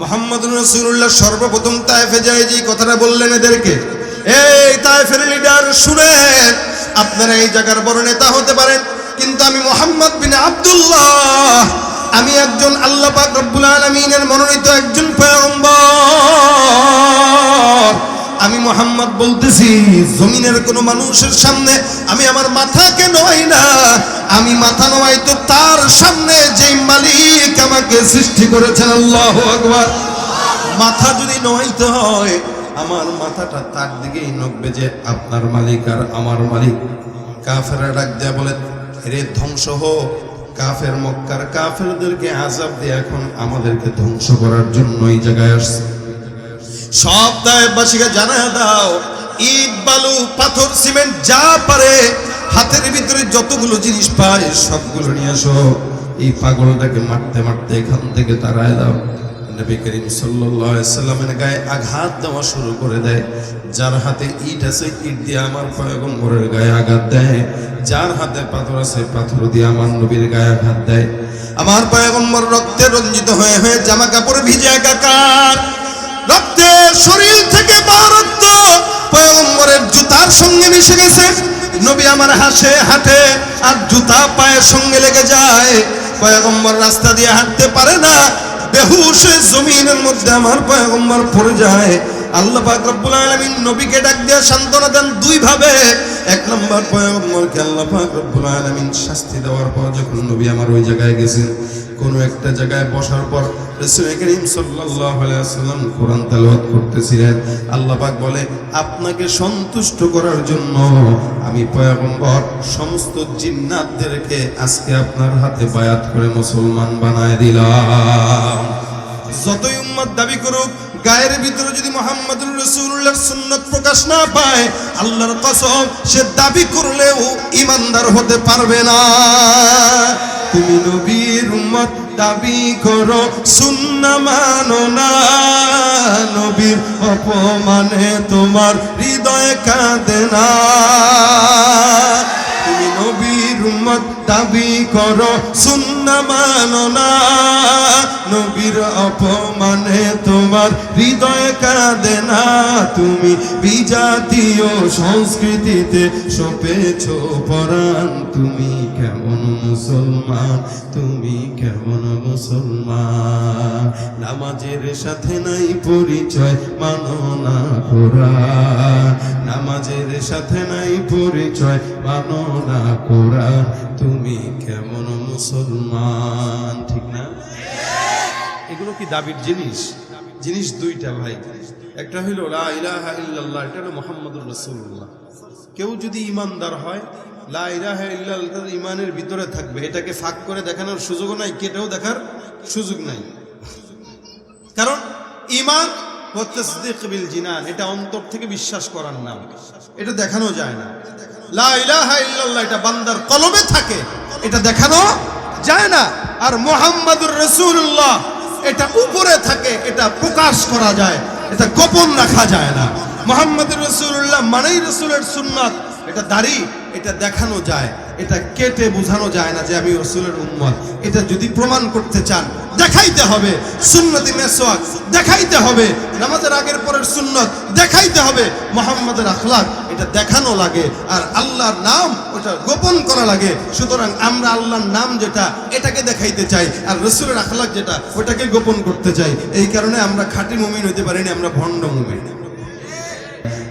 মোহাম্মদ রসুল্লাহ সর্বপ্রথম তাইফে যায় যে কথাটা বললেন এদেরকে, এই তাইফের লিডার শুনে আপনারা এই জায়গার বড় নেতা হতে পারেন, কিন্তু আমি মোহাম্মদ বিন আবদুল্লাহ, আমি একজন আল্লাহ পাক রব্বুল আলমিনের মনোনীত একজন পয়গম্বর। আমি মোহাম্মদ বলতেছি, জমিনের কোনো মানুষের সামনে আমি আমার মাথাকে নয় না। আমি মাথা নয় তো তার সামনে যেই মালিক আমাকে সৃষ্টি করেছেন, আল্লাহ আকবার। মাথা যদি নয়তে হয়, আমার মাথাটা তার দিকেই নকবে যে আপনার মালিক আর আমার মালিক। কাফেরা ডাক দেয়া বলে রে ধ্বংস হোক, কাফের মক্কার কাফেরদেরকে আজাব দিয়ে এখন আমাদেরকে ধ্বংস করার জন্য এই জায়গায় আসছে। সব দায়বাসীকে জানা দাও, ইট, বালু, পাথর, সিমেন্ট, যা পারে, হাতের ভিতরে যতগুলো জিনিস পায়, সবগুলো নিয়ে আসো। এই পাগলটাকে মারতে মারতে এখান থেকে তারায় দাও। গায়ে আঘাত দেওয়া শুরু করে দেয়। যার হাতে ইট ইট দিয়ে আমার পয়গম্বরের গায়ে আঘাত দেয়। যার হাতে পাথর আছে, পাথর দিয়ে আমার নবীর গায়ে আঘাত দেয়। আমার পয়গম্বর রক্তে রঞ্জিত হয়ে হয়ে জামা কাপড় ভিজে একাকার। রক্তের শরীর থেকে রক্ত পয়গম্বরের জুতার সঙ্গে মিশে গেছে। নবী আমার হাসে হাঁটে, আর জুতা পায়ের সঙ্গে লেগে যায়। পয়গম্বর রাস্তা দিয়ে হাঁটতে পারে না, বেহুশ জমিনের মধ্যে আমার পয়গম্বর পড়ে যায়। আল্লাহ আলামিন নবীকে ডাক দিয়ে সান্ত্বনা দেন দুই ভাবে। এক নম্বর আলামিন শাস্তি দেওয়ার পর যখন নবী আমার ওই জায়গায় গেছেন, কোনো একটা জায়গায় বসার পর রাসূল করিম আলাইহি কোরআন তেলাওয়াত করতেছিলেন। আল্লাহ পাক বলে, আপনাকে সন্তুষ্ট করার জন্য আমি পয়গম্বর সমস্ত জিন্নাতদেরকে আজকে আপনার হাতে বায়াত করে মুসলমান বানায় দিলাম। যতই উম্মত দাবি করুক গায়ের ভিতরে যদি মোহাম্মদুর রসুল্লাহর সুন্নত প্রকাশ না পায়, আল্লাহর কসম, সে দাবি করলেও ইমানদার হতে পারবে না। তুমি নবীর উম্মত, দাবি করো, সুন্না মানো না। নবীর অপমানে তোমার হৃদয় কাঁদে না। তুমি নবীর উম্মত, দাবি করো, সুন্না মানো না। নবীর অপমানে তোমার হৃদয় কাঁদে না। তুমি বিজাতীয় সংস্কৃতিতে সপেছ পরাণ। তুমি কেমন মুসলমান? তুমি কেমন মুসলমান? নামাজের সাথে নাই পরিচয়, মানো না কোরআন। নামাজের সাথে নাই পরিচয়, মানো না কোরআন। তুমি কেমন মুসলমান? ঠিক এগুলো কি দাবির জিনিস? জিনিস দুইটা ভাই। একটা হইল, লা ইলাহা ইল্লাল্লাহ এটা হলো মুহাম্মদুর রাসূলুল্লাহ। কেউ যদি ইমানদার হয়, লা ইলাহা ইল্লাল্লাহ ইমানের ভিতরে থাকবে। এটাকে ফাঁক করে দেখানোর সুযোগও নাই, কেটেও দেখার সুযোগ নাই। কারণ ইমান বিল জিনান, এটা অন্তর থেকে বিশ্বাস করার নাম। এটা দেখানো যায় না। লা ইলাহা ইল্লাল্লাহ এটা বান্দার কলবে থাকে। এটা দেখানো যায় না। আর মোহাম্মদুর রাসূলুল্লাহ এটা উপরে থাকে, এটা প্রকাশ করা যায়, এটা গোপন রাখা যায় না। মোহাম্মদ রসুল্লাহ মানেই রসুলের সুন্নাত, এটা দাড়ি, এটা দেখানো যায়। এটা কেটে বোঝানো যায় না যে আমি রসুলের উম্মত। এটা যদি প্রমাণ করতে চান, দেখাইতে হবে সুন্নতি মেসওয়াক, দেখাইতে হবে। নামাজের আগের পরের সুন্নত, দেখাইতে হবে। মোহাম্মদের আখলাক, এটা দেখানো লাগে। আর আল্লাহর নাম, ওটা গোপন করা লাগে। সুতরাং আমরা আল্লাহর নাম যেটা, এটাকে দেখাইতে চাই। আর রসুলের আখলাক যেটা, ওটাকে গোপন করতে চাই। এই কারণে আমরা খাঁটি মুমিন হইতে পারিনি, আমরা ভণ্ড মুমিন।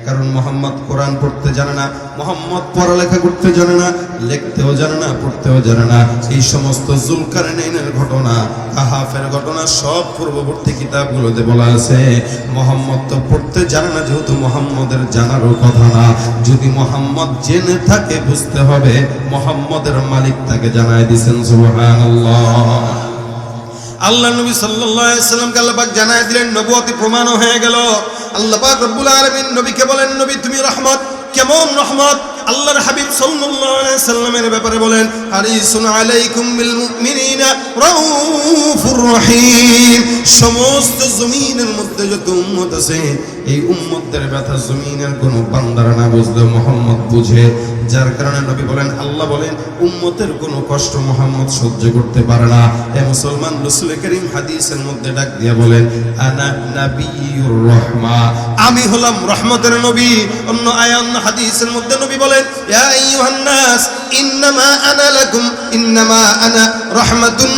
কারণ মোহাম্মদ কোরআন পড়তে জানে না, মোহাম্মদ পড়ালেখা করতে জানে না, লিখতেও জানে না, পড়তেও জানে না। এই সমস্ত জুলকারনাইনের ঘটনা, কাহাফের ঘটনা, সব পূর্ববর্তী কিতাবগুলোতে বলা আছে। মোহাম্মদ তো পড়তে জানে না, যেহেতু মোহাম্মদের জানারও কথা না। যদি মোহাম্মদ জেনে থাকে, বুঝতে হবে, মোহাম্মদের মালিক তাকে জানায় দিছেন সুবহানাল্লাহ। আল্লাহ নবী সাল্লামকে আল্লাহ পাক জানায় দিলেন, নবুয়তি প্রমাণও হয়ে গেল। আল্লাপাক রব্বুল আলমিন নবীকে বলেন, নবী, তুমি রহমত, কেমন রহমত? আল্লাহর হাবিব সাল্লাল্লাহু আলাইহি সাল্লামের ব্যাপারে বলেন, হারিসুন আলাইকুম বিল মুমিনিনা রাউফুর রহিম। সমস্ত জমিনের মধ্যে যত উম্মত আছে, এই উম্মতদের ব্যথা জমিনের কোনো বান্দারা না বুঝলে মোহাম্মদ বুঝে। যার কারণে নবী বলেন, আল্লাহ বলেন, উম্মতের কোনো কষ্ট মোহাম্মদ সহ্য করতে পারে না। এ মুসলমান রসুল করিম হাদিসের মধ্যে ডাক দিয়া বলেন, আনা নাবিয়ুর রহমা। আমি হলাম রহমতের নবী। অন্য আয়ান হাদিসের মধ্যে নবী বলেন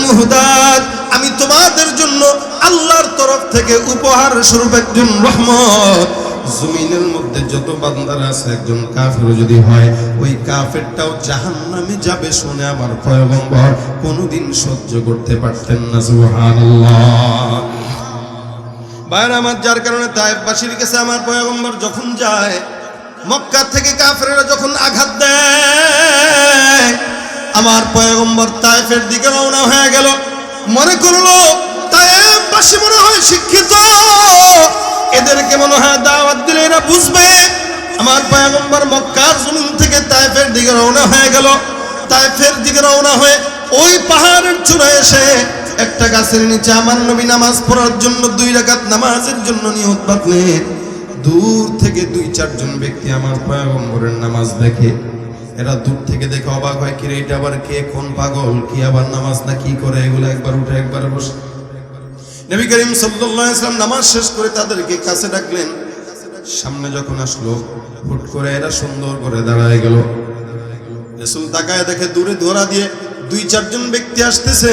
মুহদাত। আমি তোমাদের জন্য আল্লাহর তরফ থেকে উপহার স্বরূপ একজন রহমত। জমিনের মধ্যে যত বান্দারা আছে, একজন কাফের যদি হয়, ওই কাফেরটাও জাহান্নামে যাবে শুনে আমার পয়গম্বর কোনোদিন সহ্য করতে পারতেন না, সুবহানাল্লাহ। বাইরে আমার যার কারণে তাইবাসীর কাছে আমার পয়গম্বর যখন যায় মক্কা থেকে কাফেরা যখন আঘাত দেয়, আমার পয়গম্বর তাইফের দিকে রওনা হয়ে গেল। মনে করল তাইবাসী মনে হয় শিক্ষিত। এদেরকে মনে হয় দাওয়াত দিলে এরা বুঝবে। আমার পয়গম্বর মক্কার জমিন থেকে তাইফের দিকে রওনা হয়ে গেল। তাইফের দিকে রওনা হয়ে ওই পাহাড়ের চূড়ায় এসে একটা গাছের নিচে আমার নবী নামাজ পড়ার জন্য দুই রাকাত নামাজের জন্য নিয়ত বাঁধলেন। দূর থেকে দুই, চারজন ব্যক্তি আমার পয়গম্বরের নামাজ দেখে। এরা দূর থেকে দেখে অবাক হয়, কিরে, এটা আবার কে? কোন পাগল? কি আবার নামাজ না কি করে? এগুলো একবার উঠে একবার বসে। নবী করিম সাল্লাম নামাজ শেষ করে তাদেরকে কাছে ডাকলেন। সামনে যখন আসলো, হুট করে এরা সুন্দর করে দাঁড়ায় গেল। রসুল তাকায় দেখে দূরে ধরা দিয়ে দুই, চারজন ব্যক্তি আসতেছে।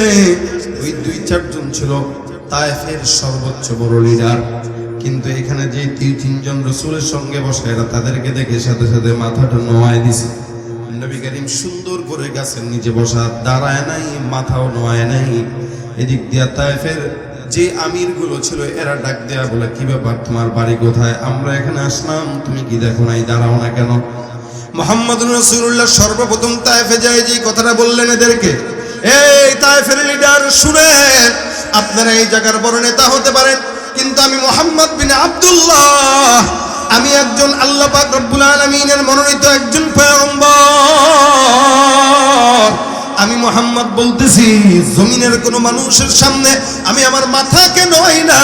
ওই দুই, চারজন ছিল তায়েফের সর্বোচ্চ বড় লিডার কিন্তু এখানে যে দুই তিনজন রসুলের সঙ্গে বসে, এরা তাদেরকে দেখে সাথে সাথে মাথাটা নোয়ায় দিছে। নবী করিম সুন্দর করে গাছের নিচে বসা, দাঁড়ায় নাই, মাথাও নোয়ায় নাই। এদিক দিয়া তায়েফের যে আমিরগুলো ছিল, এরা ডাক দেয়া বলে, কি ব্যাপার, তোমার বাড়ি কোথায়? আমরা এখানে আসলাম, তুমি কি দেখো নাই? দাঁড়াও না কেন? মোহাম্মদ রসুল্লাহ সর্বপ্রথম তাইফে যায় যে কথাটা বললেন এদেরকে, এই তাইফের লিডার শুনেন, আপনারা এই জায়গার বড় নেতা হতে পারেন। কিন্তু আমি মোহাম্মদ বিন আব্দুল্লাহ। আমি একজন আল্লাহ পাক রব্বুল আলমিনের মনোনীত একজন পয়গম্বর। আমি মোহাম্মদ বলতেছি, জমিনের কোনো মানুষের সামনে আমি আমার মাথাকে নয় না।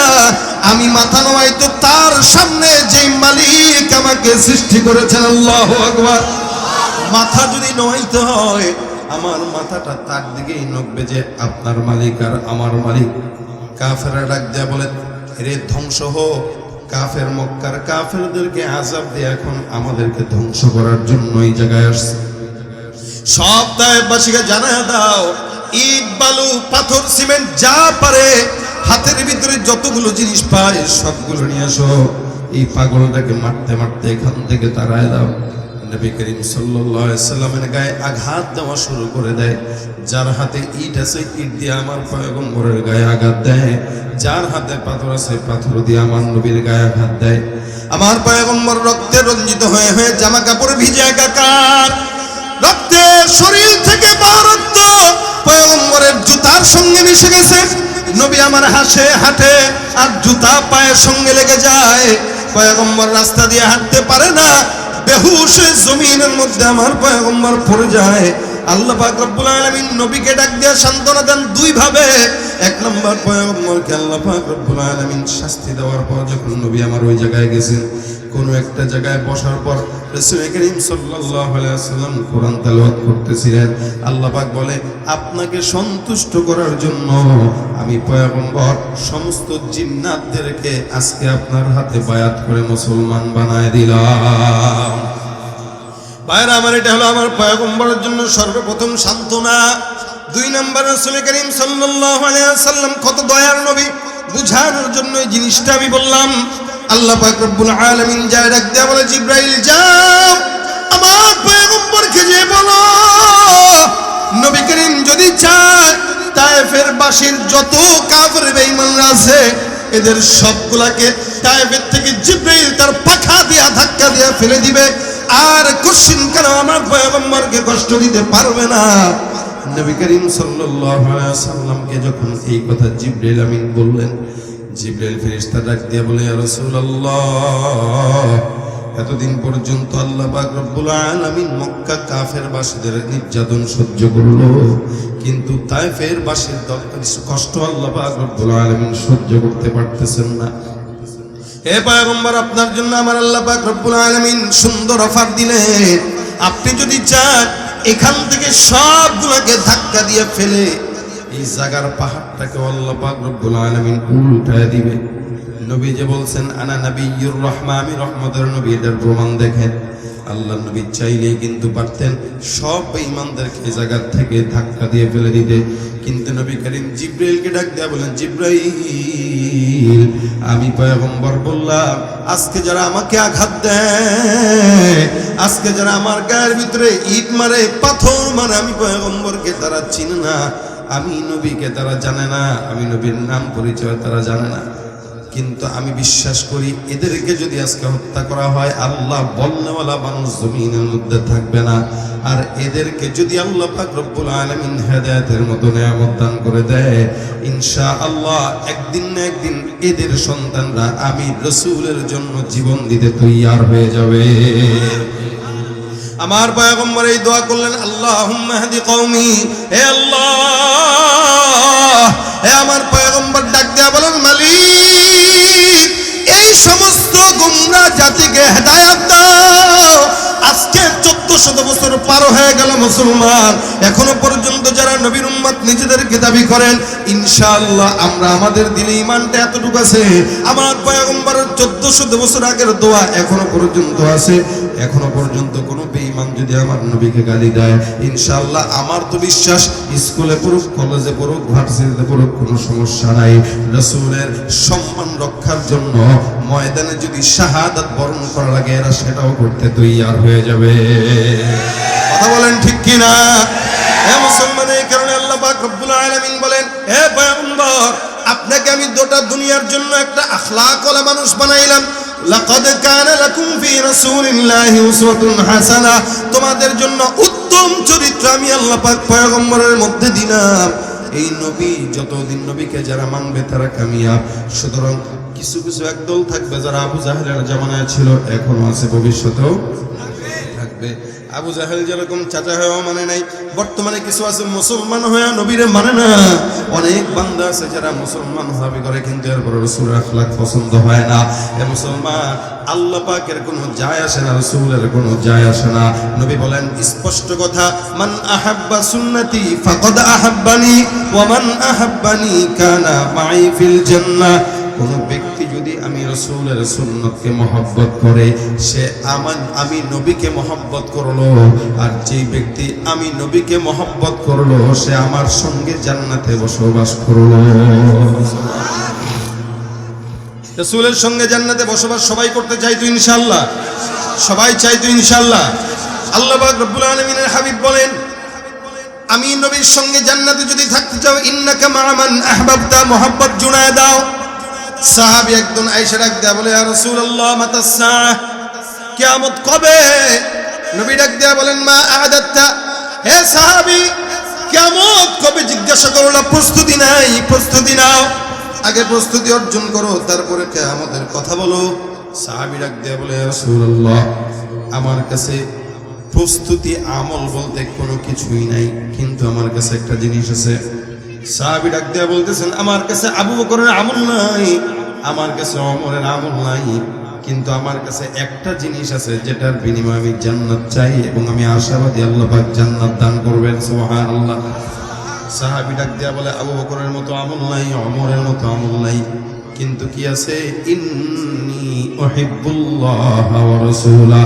আমি মাথা নয় তো তার সামনে যেই মালিক আমাকে সৃষ্টি করেছেন, আল্লাহ আকবার। মাথা যদি নয়তে হয়, আমার মাথাটা তার দিকেই নকবে যে আপনার মালিক আর আমার মালিক। কাফেরা ডাক দেয়া বলে রে ধ্বংস হোক। কাফের মক্কার কাফেরদেরকে আজাব দিয়ে এখন আমাদেরকে ধ্বংস করার জন্য এই জায়গায় আসছে। সব দায়বাসীকে জানায় দাও, ইট, বালু, পাথর, সিমেন্ট যা পারে, হাতের ভিতরে যতগুলো জিনিস পায় সবগুলো নিয়ে আসো। এই পাগলটাকে মারতে মারতে এখান থেকে তারায় দাও। নবী করিম সাল্লামের গায়ে আঘাত দেওয়া শুরু করে দেয়। যার হাতে ইট আছে, ইট দিয়ে আমার পয়গম্বরের গায়ে আঘাত দেয়। যার হাতে পাথর আছে, পাথর দিয়ে আমার নবীর গায়ে আঘাত দেয়। আমার পয়গম্বর রক্তে রঞ্জিত হয়ে হয়ে জামা কাপড় ভিজে একাকার। রক্তে শরীর থেকে রক্ত পয়গম্বরের জুতার সঙ্গে মিশে গেছে। নবী আমার হাসে, হাঁটে, আর জুতা পায়ের সঙ্গে লেগে যায়। পয়গম্বর রাস্তা দিয়ে হাঁটতে পারে না। বেহুশ জমিনের মধ্যে আমার পয়গম্বর পড়ে যায়। আল্লাহ পাক রব্বুল আলামিন নবীকে ডাক দিয়ে সান্ত্বনা দেন দুই ভাবে। এক নম্বর পয়গম্বরকে আল্লাহ পাক রব্বুল আলামিন শাস্তি দেওয়ার পর যখন নবী আমার ওই জায়গায় গেছেন কোনো একটা জায়গায় বসার পর কোরআন বলে, আপনাকে সন্তুষ্ট করার জন্য আমি পয়গম্বর সমস্ত জিন্নাতদেরকে আজকে আপনার হাতে করে মুসলমান বানায় দিলাম। ভাইরা, আমার এটা হলো আমার পয়গম্বরের জন্য সর্বপ্রথম সান্ত্বনা। দুই নম্বর ওয়াসাল্লাম কত দয়ার নবী, বুঝানোর জন্য এই জিনিসটা আমি বললাম আল্লাহ পাক রব্বুল আলামিন যায় ডাক দেয়া বলে, জিব্রাইল, যাও। আমার পয়গম্বরকে যে বলো, নবী করিম যদি চায়, তায়েফের বাসীর যত কাফের বেঈমানরা আছে, এদের সবগুলাকে তায়েফের থেকে জিব্রাইল তার পাখা দিয়া, ধাক্কা দিয়া ফেলে দিবে। আর কোশ্চিন কেন আমার পয়গম্বরকে কষ্ট দিতে পারবে না? নবী করিম সাল্লাল্লাহু আলাইহি সাল্লামকে যখন এই কথা জিব্রাইল আমিন বললেন জিব্রাইল ফেরেশতা ডাক দিয়ে বলে, ইয়া রাসূলুল্লাহ, এতদিন পর্যন্ত আল্লাহ পাক রব্বুল আলামিন মক্কা কাফের বাসীদের নির্যাতন সহ্য করল। কিন্তু তাইফের বাসীর কষ্ট আল্লাহ পাক রব্বুল আলামিন সহ্য করতে পারতেছেন না। হে পয়গম্বর, আপনার জন্য আমার আল্লাহ পাক রব্বুল আলামিন সুন্দর অফার দিলেন আপনি যদি চান, এখান থেকে সবগুলোকে ধাক্কা দিয়ে ফেলে। এই জাগার পাহাড়টাকে আল্লাহ পাক রব্বুল আলামিন উল্টায় দিবে। নবী যে বলছেন, আনা নবিয়ুর রহমা আমি রহমতের নবী, এটার প্রমাণ দেখেন। আল্লাহ নবী চাইলেই কিন্তু পারতেন সব ইমানদেরকে এই জায়গার থেকে ধাক্কা দিয়ে ফেলে দিতে। কিন্তু নবী করিম জিব্রাইলকে ডাক দেয়া বলেন জিব্রাইল, আমি পয়গম্বর বললাম, আজকে যারা আমাকে আঘাত দেয়, আজকে যারা আমার গায়ের ভিতরে ইট মারে, পাথর মারে, আমি পয়গম্বরকে তারা চিনে না। আমি নবীকে তারা জানে না, আমি নবীর নাম পরিচয় তারা জানে না। কিন্তু আমি বিশ্বাস করি, এদেরকে যদি আজকে হত্যা করা হয়, আল্লাহ বলনেওয়ালা মানুষ জমিনের মধ্যে থাকবে না। আর এদেরকে যদি আল্লাহ রব্বুল আলামিন হেদায়েতের মতো নিয়ামত করে দেয় ইনশা আল্লাহ একদিন না একদিন এদের সন্তানরা আমি রসুলের জন্য জীবন দিতে তৈয়ার হয়ে যাবে। আমার পয়গম্বর এই দোয়া করলেন আল্লাহ হাদি কওমি, হে আল্লাহ, হে আমার পয়গম্বর, ডাক দেয়া বলেন, মালিক, এই সমস্ত গুমরা জাতিকে হেদায়াত আজকে চোদ্দ শত বছর পার হয়ে গেল মুসলমান। এখনও পর্যন্ত যারা নবীর উম্মত নিজেদেরকে দাবি করেন, ইনশাআল্লাহ আমরা আমাদের দিলে ইমানটা এতটুকু আছে। আমার পয়গম্বরের চোদ্দ শত বছর আগের দোয়া এখনও পর্যন্ত আছে। এখনও পর্যন্ত কোনো বেঈমান যদি আমার নবীকে গালি দেয়, ইনশাআল্লাহ আমার তো বিশ্বাস, স্কুলে পড়ুক, কলেজে পড়ুক, ভার্সিটিতে পড়ুক, কোনো সমস্যা নাই। রসুলের সম্মান রক্ষার জন্য ময়দানে যদি শাহাদাত বরণ করা লাগে এরা সেটাও করতে তৈয়ার হয়ে যাবে। কথা বলেন ঠিক কি না হে মুসলমান এই কারণে আল্লাহ পাক রব্বুল আলামিন বলেন, হে পয়গম্বর, আপনাকে আমি দুনিয়ার জন্য একটা মানুষ বানাইলাম। তোমাদের জন্য উত্তম চরিত্র আমি আল্লাহ পাক পয়গম্বরের মধ্যে দিলাম। এই নবী, যতদিন নবীকে যারা মানবে তারা কামিয়াব। সুতরাং কিছু কিছু একদল থাকবে যারা আবু জাহেলের জামানায় ছিল, এখনও আছে ভবিষ্যতেও। আবু জাহেল যেরকম চাচা হয়েও মানে নাই, বর্তমানে কিছু আছে মুসলমান হয়ে নবীরে মানে না। অনেক বান্দা আছে যারা মুসলমান দাবি করে, কিন্তু এরপর রসুল আখলাক পছন্দ হয় না। এ মুসলমান, আল্লাহ পাকের কোনো যায় আসে না, রসুলের কোনো যায় আসে না। নবী বলেন, স্পষ্ট কথা, মান আহাব্বা সুন্নতি ফাকদ আহাব্বানি, ওয়া মান আহাব্বানি কানা মাই ফিল জান্নাহ। কোন ব্যক্তি রসুলের সুন্নতকে মহব্বত করে, সে আমার আমি নবীকে মহব্বত করল, আর যেই ব্যক্তি আমি নবীকে মহব্বত করল, সে আমার সঙ্গে জান্নাতে বসবাস করল। রসুলের সঙ্গে জান্নাতে বসবাস সবাই করতে চাইতো ইনশাল্লাহ সবাই চাইতো ইনশাল্লাহ আল্লাহ রব্বুল আলমিনের হাবিব বলেন, আমি নবীর সঙ্গে জান্নাতে যদি থাকতে চাও, ইন্নাকা মামান আহবাবতা, মোহাব্বত জুনায় দাও। সাহাবি একজন আয়েশা ডাক দেয়া বলে মাতা সাহ, কিয়ামত কবে? নবী ডাক দেয়া বলেন, মা আদাত্তা। হে সাহাবি, কিয়ামত কবে? জিজ্ঞাসা করো, না, প্রস্তুতি নাই, প্রস্তুতি নাও। আগে প্রস্তুতি অর্জন করো, তারপরে কিয়ামতের কথা বলো। সাহাবি ডাক দেয়া বলে রাসূলুল্লাহ, আমার কাছে প্রস্তুতি আমল বলতে কোনো কিছুই নাই, কিন্তু আমার কাছে একটা জিনিস আছে। সাহাবি ডাক দেয়া বলতেছেন, আমার কাছে আবু বকরের আমল নাই। আমার কাছে অমরের আমল নাই। কিন্তু আমার কাছে একটা জিনিস আছে, যেটার বিনিময়ে আমি জান্নাত চাই এবং আমি আশাবাদী আল্লাহ পাক জান্নাত দান করবেন। সুবহানাল্লাহ। সাহাবি ডাক দেয়া বলে, আবু বকরের মতো আমল নাই অমরের মতো আমল নাই। কিন্তু কি আছে? ইন্নি উহিব্বুল্লাহ ওয়া রাসূলা।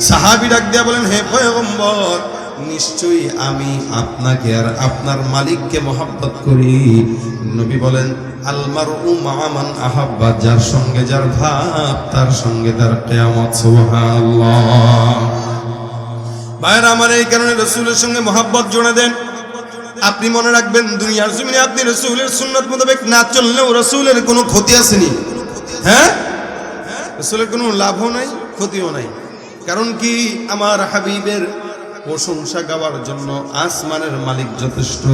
সাহাবি ডাক দেয়া বলেন, হে পয়গম্বর নিশ্চয়ই আমি আপনাকে আর আপনার মালিককে মহাব্বত করি। নবী বলেন আলমার উমান আহাব্বা যার সঙ্গে যার ভাব, তার সঙ্গে তার কেয়ামত ভাইরা আমার এই কারণে রসুলের সঙ্গে মহাব্বত জোড়া দেন। আপনি মনে রাখবেন, দুনিয়ার জমিনে আপনি রসুলের সুন্নত মোতাবেক না চললেও রসুলের কোনো ক্ষতি আসেনি। হ্যাঁ? রসুলের কোনো লাভও নাই, ক্ষতিও নাই। কারণ কি, আমার হাবিবের প্রশংসা গাওয়ার জন্য আসমানের মালিক যথেষ্ট।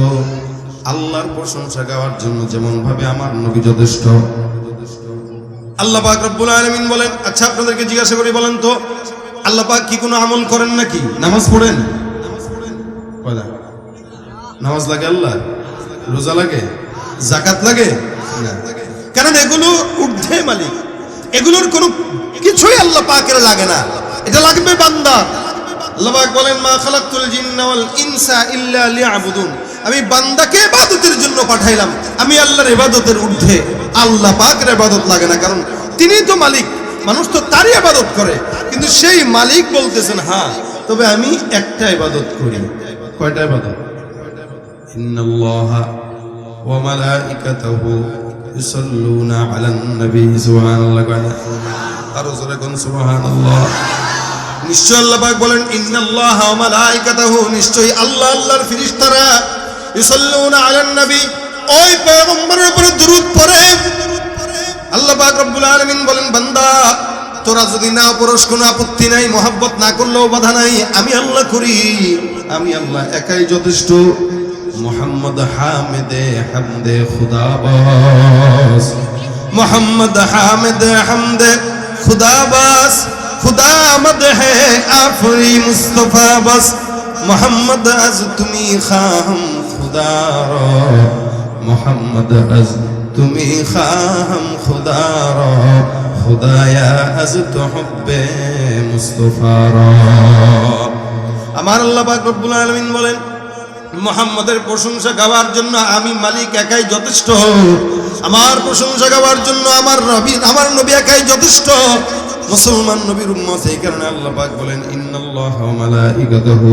আল্লাহর প্রশংসা গাওয়ার জন্য যেমন ভাবে আমার নবী যথেষ্ট। আল্লাহ পাক রব্বুল আলামিন বলেন আচ্ছা আপনাদেরকে জিজ্ঞাসা করি বলেন তো, আল্লাহ পাক কি কোনো আমল করেন নাকি? নামাজ পড়েন? নামাজ লাগে আল্লাহ রোজা লাগে? জাকাত লাগে? না। কারণ এগুলো ঊর্ধ্বে মালিক। এগুলোর কোনো কিছুই আল্লাহ পাকের লাগে না। এটা লাগবে বান্দা। আল্লাহ বলেন, মা খালাকতুল জিন্না ওয়াল ইনসা ইল্লা লিয়াবুদুন। আমি বান্দাকে ইবাদতের জন্য পাঠাইলাম। আমি আল্লাহর ইবাদতের ঊর্ধ্বে। আল্লাহ পাকের ইবাদত লাগে না, কারণ তিনিই তো মালিক। মানুষ তো তারই ইবাদত করে। কিন্তু সেই মালিক বলতেছেন হ্যাঁ তবে আমি একটা ইবাদত করি। কয়টা ইবাদত? ইন্নাল্লাহা ওয়া মালাইকাতাহু ইউসাল্লুনা আলান নবী সুবহানাল্লাহ। আরও জোরে কোন সুবহানাল্লাহ। নিশ্চয় আল্লাহ পাক বলেন, ইন্নাল্লাহ মালাইকাতাহু নিশ্চয়ই আল্লাহ আল্লাহর ফেরেশতারা ইউসাল্লুনা আলান নবী। ওই পয়গম্বরের উপরে দরুদ পড়ে। আল্লাহ পাক রব্বুল আলামিন বলেন, বান্দা, তোরা যদি না পড়স কোনো আপত্তি নাই, মহাব্বত না করলেও বাধা নাই, আমি আল্লাহ করি। আমি আল্লাহ একাই যথেষ্ট। মোহাম্মদ হামেদে হামদে খুদা বাস মোহাম্মদ হামেদে হামদে খুদা বাস খুদা আমদ হে আফরি মুস্তফা, বাস মোহাম্মদ আজ তুমি খাম খুদা মোহাম্মদ আজ তুমি খাম খুদা খুদায়া আজ তো হব্বে মুস্তফা আমার আল্লাহ পাক রব্বুল আলামিন বলেন, মোহাম্মদের প্রশংসা গাওয়ার জন্য আমি মালিক একাই যথেষ্ট। আমার প্রশংসা গাওয়ার জন্য আমার নবী আমার নবী একাই যথেষ্ট। মুসলমান নবীর উম্মত, এই কারণে আল্লাহ পাক বলেন, ইন্নাল্লাহ মালাইকাতাহু।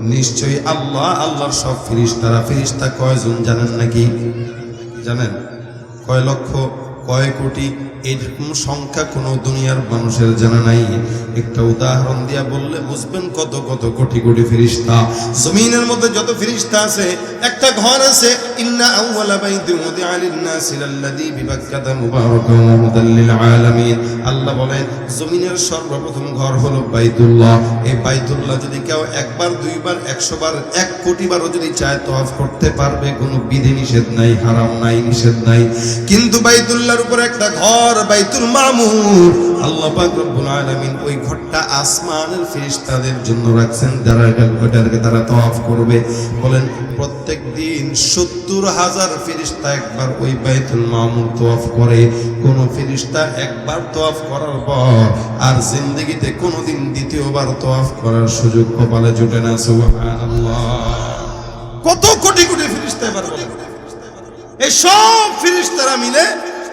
নিশ্চয়ই আল্লাহ, আল্লাহর সব ফেরেশতারা ফেরেশতা কয়জন জানেন নাকি? জানেন? কয় লক্ষ, কয় কোটি এরকম সংখ্যা কোনো দুনিয়ার মানুষের জানা নাই। একটা উদাহরণ দিয়া বললে বুঝবেন কত কত কোটি কোটি ফিরিস্তা। জমিনের মধ্যে যত ফিরিস্তা আছে, একটা ঘর আছে, ইন্না বিবাক্কাতা আলামিন আল্লাহ বলেন, জমিনের সর্বপ্রথম ঘর হলো বাইতুল্লাহ। এই বাইতুল্লাহ যদি কেউ একবার, দুইবার একশো বার এক কোটি বারও যদি চায়, তওয়াফ করতে পারবে, কোনো বিধি নিষেধ নাই, হারাম নাই, নিষেধ নাই। কিন্তু বাইতুল্লাহর উপর একটা ঘর বাইতুল মামুর আল্লাহ পাক রব্বুল আলামিন ওই ঘরটা আসমানের ফেরেশতাদের জন্য রাখছেন। যারা ওটাকে তারা তওয়াফ করবে। বলেন প্রত্যেক দিন সত্তর হাজার ফেরিস্তা একবার ওই বাইতুল মামুর তোয়াফ করে। কোন ফেরিস্তা একবার তোয়াফ করার পর আর জিন্দগিতে কোনোদিন দ্বিতীয়বার তোয়াফ করার সুযোগ কপালে জুটে না। সুবহানাল্লাহ। কত কোটি কোটি ফেরিস্তা এবার এই সব ফেরেশতারা মিলে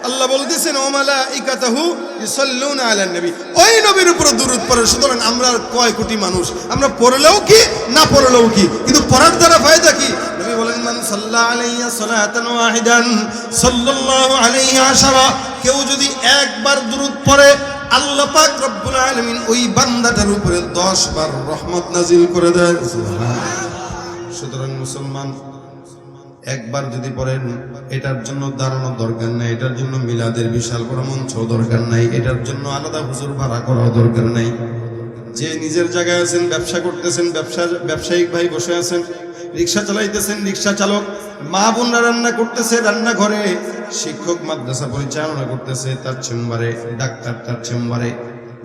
আল্লাহ বলতেছেন, ও মালাইকাতাহু ইউসাল্লুনা আলান নবী। ওই নবীর উপর দরুদ পড়ে, সুতরাং আমরা কয় কোটি মানুষ? আমরা পড়লেও কি, না পড়লেও কি? কিন্তু পড়ার দ্বারা ফায়দা কি? নবী বলেন, মান সাল্লা আলাইয়া সালাতান ওয়াহিদান, সাল্লাল্লাহু আলাইহি আশারা। কেউ যদি একবার দরুদ পড়ে, আল্লাহ পাক রব্বুল আলামিন ওই বান্দাটার উপরে 10 বার রহমত নাজিল করে দেয়। সুতরাং মুসলমান একবার যদি পড়েন, এটার জন্য দাঁড়ানোর দরকার নাই, এটার জন্য মিলাদের বিশাল বড় মঞ্চ দরকার নাই, এটার জন্য আলাদা হুজুর ভাড়া করাও দরকার নাই। যে নিজের জায়গায় আছেন, ব্যবসা করতেছেন, ব্যবসা, ব্যবসায়িক ভাই বসে আছেন, রিক্সা চালাইতেছেন, রিক্সা চালক, মা বোনরা রান্না করতেছে রান্নাঘরে, শিক্ষক মাদ্রাসা পরিচালনা করতেছে তার চেম্বারে, ডাক্তার তার চেম্বারে,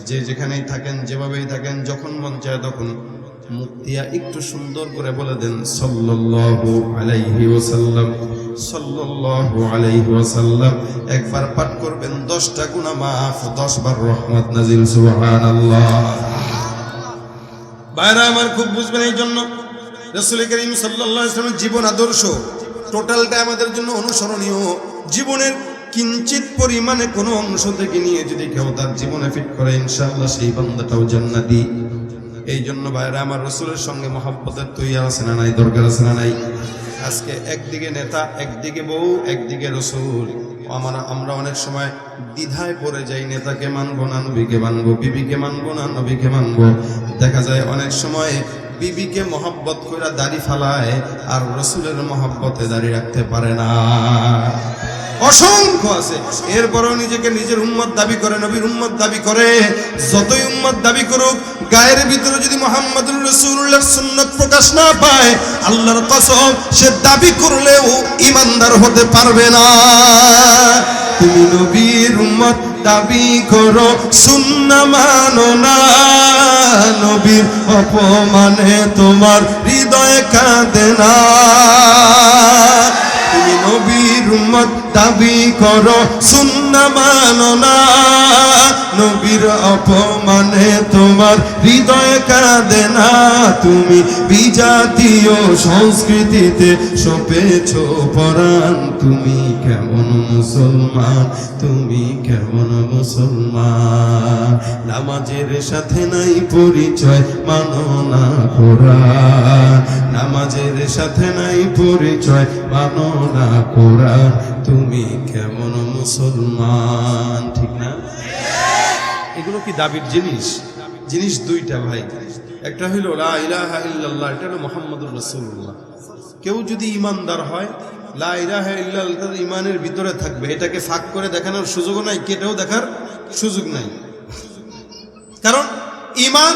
যে যেখানেই থাকেন, যেভাবেই থাকেন, যখন মন চায় তখন মুখ দিয়া একটু সুন্দর করে বলে দেন, সাল্লাল্লাহু আলাইহি ওয়াসাল্লাম, সাল্লাল্লাহু আলাইহি ওয়াসাল্লাম। একবার পাঠ করবেন 10টা গুনাহ মাফ 10 বার রহমত নাজিল, সুবহানাল্লাহ। ভাইরা, আমার খুব বুঝবেন এই জন্য, রাসূল করিম সাল্লাল্লাহু আলাইহি জীবন আদর্শ, টোটালটা আমাদের জন্য অনুসরণীয়। জীবনের কিঞ্চিত পরিমাণে কোনো অংশ থেকে নিয়ে যদি কেউ তার জীবনে ফিট করে, ইনশাআল্লাহ সেই বান্দাটাও জান্নাতি। এই জন্য ভাইরা আমার রসুলের সঙ্গে মহাব্বতের তৈরি আছে না নাই, দরকার আছে না নাই? আজকে একদিকে নেতা, একদিকে বউ, একদিকে রসুল। আমার, আমরা অনেক সময় দ্বিধায় পড়ে যাই, নেতাকে মানবো না, নবীকে মানবো, বিবিকে মানবো না, নবীকে মানবো। দেখা যায় অনেক সময় বিবিকে মহব্বত করে দাড়ি ফালায়, আর রসুলের মহব্বতে দাড়ি রাখতে পারে না। অসংখ্য আছে। এরপরও নিজেকে নিজের উম্মত দাবি করে, নবীর উম্মত দাবি করে, যতই উম্মত দাবি করুক, গায়ের ভিতরে যদি মোহাম্মদুর রসুল্লাহর সুন্নত প্রকাশ না পায়, আল্লাহর কসম, সে দাবি করলেও ইমানদার হতে পারবে না। তুমি নবীর উম্মত দাবি করো শূন্য মানো না। নবীর অপমানে তোমার হৃদয় কাঁদে না। নবীর উম্মত দাবি নবীর অপমানে তোমার হৃদয় কাঁদে না। তুমি বিজাতীয় সংস্কৃতিতে সপেছ পরাণ। তুমি কেমন মুসলমান? তুমি কেমন মুসলমান? নামাজের সাথে নাই পরিচয়, মানো কোরআন। নামাজের সাথে নাই পরিচয়, মানো না কোরআন, তুমি কেমন মুসলমান? ঠিক না? এগুলো কি দাবির জিনিস? জিনিস দুইটা ভাই। একটা হইল লা ইল্লাল্লাহ, এটা হলো মোহাম্মদুর রাসূলুল্লাহ। কেউ যদি ইমানদার হয়, লা ইল্লাল্লাহ ইমানের ভিতরে থাকবে। এটাকে ফাঁক করে দেখানোর সুযোগও নাই, কেটেও দেখার সুযোগ নাই। কারণ ইমান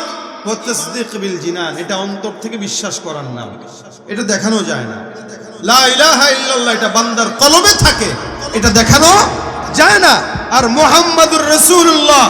বিল জিনান, এটা অন্তর থেকে বিশ্বাস করার নাম। এটা দেখানো যায় না। এটা বান্দার কলমে থাকে, এটা দেখানো যায় না। আর মোহাম্মদুর রসুল্লাহ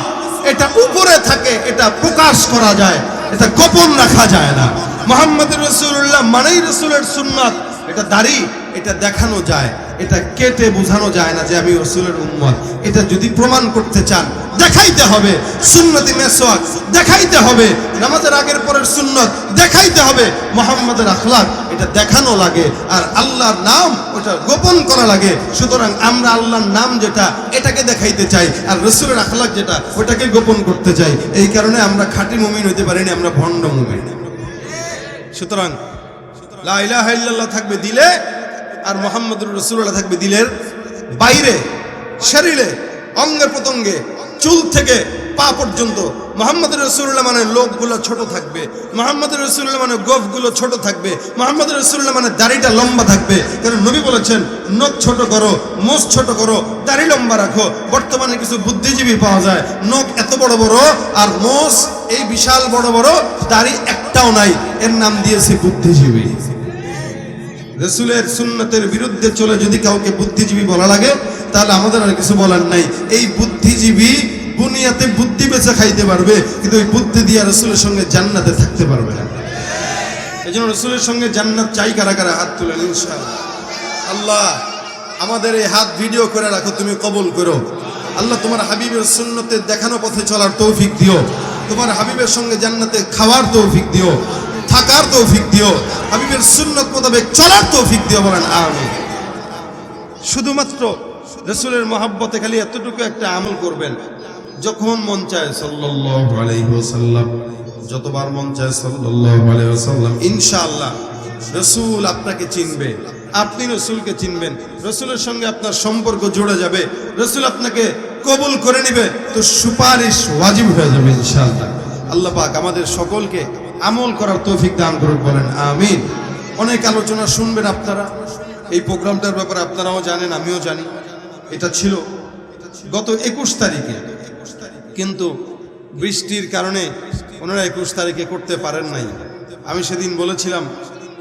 এটা উপরে থাকে, এটা প্রকাশ করা যায়, এটা গোপন রাখা যায় না। মুহাম্মাদুর রসুল্লাহ মানেই রসুলের সুন্নাত, এটা দাড়ি। এটা দেখানো যায়, এটা কেটে বোঝানো যায় না যে আমি রসুলের উম্মত। এটা যদি প্রমাণ করতে চান, দেখাইতে হবে, সুন্নতি মেসওয়াক দেখাইতে হবে, নামাজের আগের পরের সুন্নত দেখাইতে হবে, মোহাম্মদের আখলাক এটা দেখানো লাগে, আর আল্লাহর নাম ওটা গোপন করা লাগে। সুতরাং আমরা আল্লাহর নাম যেটা, এটাকে দেখাইতে চাই, আর রসুলের আখলাক যেটা, ওটাকে গোপন করতে চাই। এই কারণে আমরা খাঁটি মুমিন হইতে পারিনি, আমরা ভণ্ড মুমিন। সুতরাং, লা ইলাহা ইল্লাল্লাহ থাকবে দিলে আর মোহাম্মদুর রসুল্লাহ থাকবে দিলের বাইরে, শরীরে, অঙ্গে প্রত্যঙ্গে, চুল থেকে পা পর্যন্ত। মোহাম্মদ রসুল্লাহ মানে লোকগুলো ছোট থাকবে। মোহাম্মদ রসুল্লাহ মানে গোফগুলো ছোট থাকবে। মোহাম্মদ রসুল্লাহ মানে দাড়িটা লম্বা থাকবে। কারণ নবী বলেছেন, নখ ছোট করো, মোষ ছোট করো, দাড়ি লম্বা রাখো। বর্তমানে কিছু বুদ্ধিজীবী পাওয়া যায়, নখ এত বড় বড় আর মোষ এই বিশাল বড় বড়, দাড়ি একটাও নাই। এর নাম দিয়েছে বুদ্ধিজীবী। রসুলের সুন্নতের বিরুদ্ধে চলে যদি কাউকে বুদ্ধিজীবী বলা লাগে, তাহলে আমাদের আর কিছু বলার নাই। এই বুদ্ধিজীবী বুনিয়াতে বুদ্ধি বেঁচে খাইতে পারবে, কিন্তু ওই বুদ্ধি দিয়ে রসুলের সঙ্গে জান্নাতে থাকতে পারবে না। এই জন্য রসুলের সঙ্গে জান্নাত চাই কারা কারা? হাত তুলেন, ইনশাআল্লাহ। আল্লাহ, আমাদের এই হাত ভিডিও করে রাখো, তুমি কবুল করো। আল্লাহ, তোমার হাবিবের সুন্নতে দেখানো পথে চলার তৌফিক দিও। তোমার হাবিবের সঙ্গে জান্নাতে খাওয়ার তৌফিক দিও। থাকার তৌফিক দিও। হাবিবের সুন্নত মোতাবেক চলার তৌফিক দিও বলেন আমি শুধুমাত্র রসুলের মহাব্বতে খালি এতটুকু একটা আমল করবেন, যখন মন চায় ওয়াসাল্লাম, যতবার মন চায় ওয়াসাল্লাম, ইনশাআল্লাহ রসুল আপনাকে চিনবে, আপনি রসুলকে চিনবেন, রসুলের সঙ্গে আপনার সম্পর্ক জুড়ে যাবে, রসুল আপনাকে কবুল করে নেবে, তো সুপারিশ ওয়াজিব হয়ে যাবে ইনশাআল্লাহ। আল্লাহ পাক আমাদের সকলকে আমল করার তৌফিক দান করুক বলেন, আমিন। অনেক আলোচনা শুনবেন আপনারা। এই প্রোগ্রামটার ব্যাপারে আপনারাও জানেন, আমিও জানি। এটা ছিল গত একুশ তারিখে। কিন্তু বৃষ্টির কারণে ওনারা একুশ তারিখে করতে পারেন নাই। আমি সেদিন বলেছিলাম,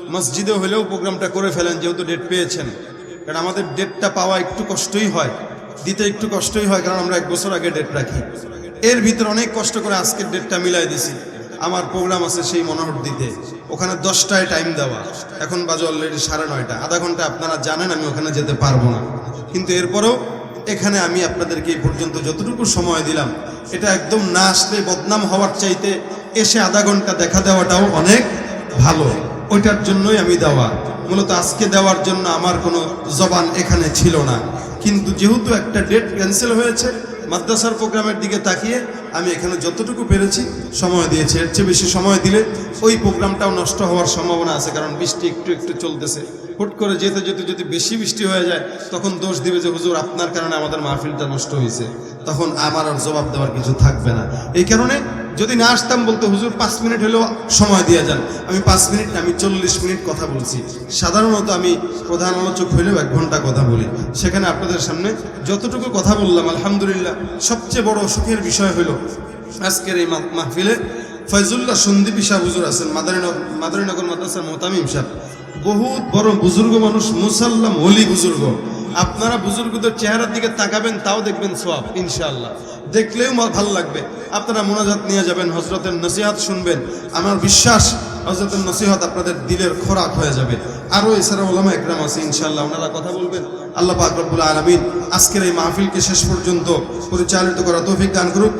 মসজিদে হলেও প্রোগ্রামটা করে ফেলেন, যেহেতু ডেট পেয়েছেন। কারণ আমাদের ডেটটা পাওয়া একটু কষ্টই হয়, দিতে একটু কষ্টই হয়, কারণ আমরা এক বছর আগে ডেট রাখি। এর ভিতরে অনেক কষ্ট করে আজকের ডেটটা মিলাই দিছি। আমার প্রোগ্রাম আছে সেই মনোহর দিতে ওখানে দশটায় টাইম দেওয়া। এখন বাজে অলরেডি সাড়ে নয়টা। আধা ঘণ্টা আপনারা জানেন আমি ওখানে যেতে পারব না। কিন্তু এরপরেও এখানে আমি আপনাদেরকে এই পর্যন্ত যতটুকু সময় দিলাম, এটা একদম না আসলে বদনাম হওয়ার চাইতে এসে আধা ঘণ্টা দেখা দেওয়াটাও অনেক ভালো। ওইটার জন্যই আমি দেওয়া। মূলত আজকে দেওয়ার জন্য আমার কোনো জবান এখানে ছিল না। কিন্তু যেহেতু একটা ডেট ক্যান্সেল হয়েছে, মাদ্রাসার প্রোগ্রামের দিকে তাকিয়ে আমি এখানে যতটুকু পেরেছি সময় দিয়েছি। এর চেয়ে বেশি সময় দিলে ওই প্রোগ্রামটাও নষ্ট হওয়ার সম্ভাবনা আছে, কারণ বৃষ্টি একটু একটু চলতেছে। হুট করে যেতে যেতে যদি বেশি বৃষ্টি হয়ে যায়, তখন দোষ দিবে যে, হুজুর, আপনার কারণে আমাদের মাহফিলটা নষ্ট হয়েছে তখন আমার আর জবাব দেওয়ার কিছু থাকবে না। এই কারণে যদি না আসতাম বলতো হুজুর পাঁচ মিনিট হলেও সময় দিয়ে যান। আমি পাঁচ মিনিট, আমি চল্লিশ মিনিট কথা বলছি। সাধারণত আমি প্রধান আলোচক হইলেও এক ঘণ্টা কথা বলি। সেখানে আপনাদের সামনে যতটুকু কথা বললাম, আলহামদুলিল্লাহ, সবচেয়ে বড় সুখের বিষয় হলো আজকের এই মাহফিলে ফয়জুল্লাহ সন্দীপ সাহ হুজুর আছেন, মাদারীনগর মাদারীনগর মাদ্রাসার মোতামিম সাহেব বহুত বড় বুজুর্গ মানুষ, মুসাল্লাম হলি বুজুর্গ। আপনারা বুজুর্গদের চেহারার দিকে তাকাবেন, তাও দেখবেন সব ইনশাআল্লাহ। দেখলেও ভালো লাগবে। আপনারা মোনাজাত নিয়ে যাবেন হজরতের নসিহাত শুনবেন। আমার বিশ্বাস হজরতের নসিহত আপনাদের দিলের খোরাক হয়ে যাবে। আরও এছাড়া ওলামা একরাম আছে ইনশাল্লাহ ওনারা কথা বলবেন। আল্লাহ আকরবুল্লা আলমিন আজকের এই মাহফিলকে শেষ পর্যন্ত পরিচালিত করা তৌফিক দান করুক।